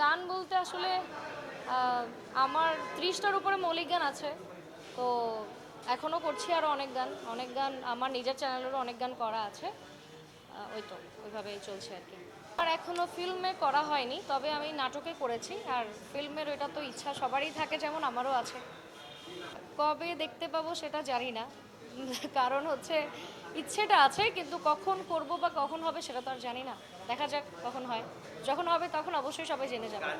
গান বলতে আসলে আমার ত্রিশটার উপরে মৌলিক গান আছে। তো এখনও করছি আরও অনেক গান। অনেক গান আমার নিজের চ্যানেলেরও অনেক গান করা আছে। ওই তো, ওইভাবেই চলছে আর কি। আর এখনও ফিল্মে করা হয়নি, তবে আমি নাটকে করেছি। আর ফিল্মের ওইটা তো ইচ্ছা সবারই থাকে, যেমন আমারও আছে। কবে দেখতে পাবো সেটা জানি না। কারণ হচ্ছে ইচ্ছেটা আছে, কিন্তু কখন করব বা কখন হবে সেটা তো আর জানি না। দেখা যাক কখন হয়। যখন হবে তখন অবশ্যই সবাই জেনে যাবে।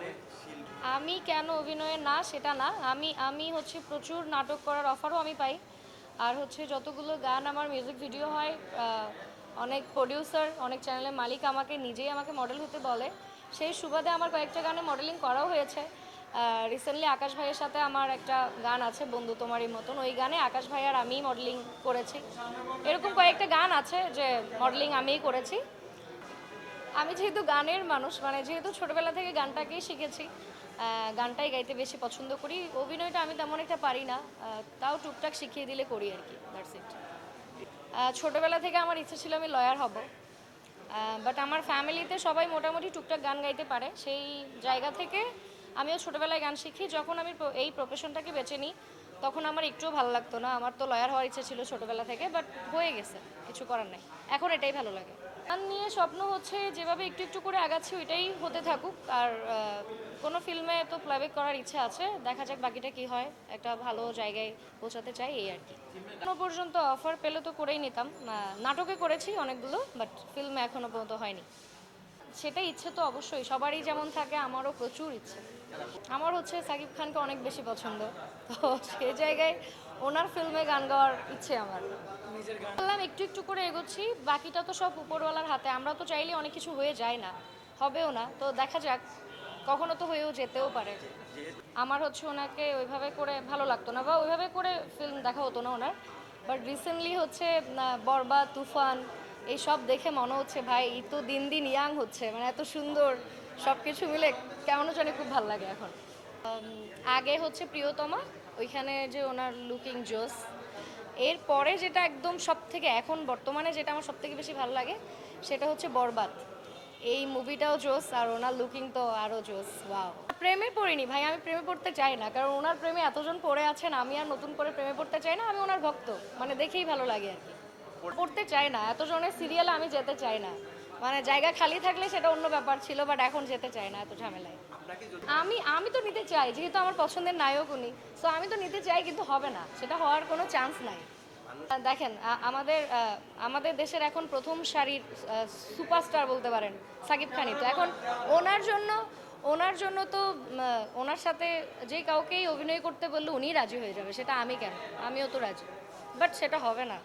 আমি কেন অভিনয়ে? না, সেটা না। আমি আমি হচ্ছে প্রচুর নাটক করার অফারও আমি পাই। আর হচ্ছে যতগুলো গান আমার মিউজিক ভিডিও হয় অনেক প্রডিউসার অনেক চ্যানেলের মালিক আমাকে নিজেই আমাকে মডেল হতে বলে। সেই সুবাদে আমার কয়েকটা গানে মডেলিং করাও হয়েছে। রিসেন্টলি আকাশ ভাইয়ের সাথে আমার একটা গান আছে, বন্ধু তোমারই মতন। ওই গানে আকাশ ভাই আর আমিই মডেলিং করেছি। এরকম কয়েকটা গান আছে যে মডেলিং আমিই করেছি। আমি যেহেতু গানের মানুষ মানে যেহেতু ছোটবেলা থেকে গানটাকেই শিখেছি গানটাই গাইতে বেশি পছন্দ করি। অভিনয়টা আমি তেমন একটা পারি না তাও টুকটাক শিখিয়ে দিলে করি আর কি দ্যাটস ইট ছোটবেলা থেকে আমার ইচ্ছে ছিল আমি লয়ার হব। বাট আমার ফ্যামিলিতে সবাই মোটামুটি টুকটাক গান গাইতে পারে। সেই জায়গা থেকে আমিও ছোটবেলায় গান শিখি। যখন আমি এই প্রফেশনটাকে বেছে নিই, তখন আমার একটুও ভালো লাগতো না। আমার তো লয়ার হওয়ার ইচ্ছে ছিল ছোটবেলা থেকে বাট হয়ে গেছে, কিছু করার নাই। এখন এটাই ভালো লাগে। গান নিয়ে স্বপ্ন হচ্ছে যেভাবে একটু একটু করে আগাচ্ছি, ওইটাই হতে থাকুক। আর কোনো ফিল্মে তো প্লেব্যাক করার ইচ্ছা আছে। দেখা যাক বাকিটা কি হয়। একটা ভালো জায়গায় পৌঁছাতে চাই, এই আর কি। এখনও পর্যন্ত অফার পেলে তো করেই নিতাম। নাটকে করেছি অনেকগুলো বাট ফিল্মে এখনও পর্যন্ত হয়নি। সেটা ইচ্ছে তো অবশ্যই। সবারই যেমন থাকে আমারও প্রচুর ইচ্ছে। আমার হচ্ছে সাকিব খানকে অনেক বেশি পছন্দ। তো সেই জায়গায় ওনার ফিল্মে গান গাওয়ার ইচ্ছে আমার। বললাম একটু একটু করে এগোচ্ছি বাকিটা তো সব উপরওয়ালার হাতে। আমরা তো চাইলে অনেক কিছু হয়ে যায় না হবেও না। তো দেখা যাক কখনো তো হয়েও যেতেও পারে। আমার হচ্ছে ওনাকে ওইভাবে করে ভালো লাগতো না বা ওইভাবে করে ফিল্ম দেখা হতো না ওনার। বাট রিসেন্টলি হচ্ছে আহ, বরবাদ তুফান এই সব দেখে মনে হচ্ছে, ভাই ই তো দিন দিন ইয়াং হচ্ছে মানে এত সুন্দর সব কিছু মিলে কেমন জানি খুব ভালো লাগে এখন। আগে হচ্ছে প্রিয়তমা, ওইখানে যে ওনার লুকিং জোস এরপরে যেটা একদম সব থেকে এখন বর্তমানে যেটা আমার সব থেকে বেশি ভালো লাগে, সেটা হচ্ছে বরবাদ। এই মুভিটাও জোস আর ওনার লুকিং তো আরও জোস ওয়াও প্রেমে পড়িনি, ভাই, আমি প্রেমে পড়তে চাই না, কারণ ওনার প্রেমে এতজন পড়ে আছেন, আমি আর নতুন করে প্রেমে পড়তে চাই না, আমি ওনার ভক্ত মানে দেখেই ভালো লাগে আর কি। পড়তে চাই না। এতজনের সিরিয়ালে আমি যেতে চাই না। মানে জায়গা খালি থাকলে সেটা অন্য ব্যাপার ছিল বাট এখন যেতে চাই না এত ঝামেলায়। আমি আমি তো নিতে চাই, যেহেতু আমার পছন্দের নায়ক উনি। সো আমি তো নিতে চাই, কিন্তু হবে না। সেটা হওয়ার কোনো চান্স নাই। দেখেন আমাদের আমাদের দেশের এখন প্রথম সারির সুপারস্টার বলতে পারেন, সাকিব খানই। তো এখন ওনার জন্য ওনার জন্য তো ওনার সাথে যে কাউকেই অভিনয় করতে বললে উনি রাজি হয়ে যাবে, সেটা আমি কেন? আমিও তো রাজি। বাট সেটা হবে না।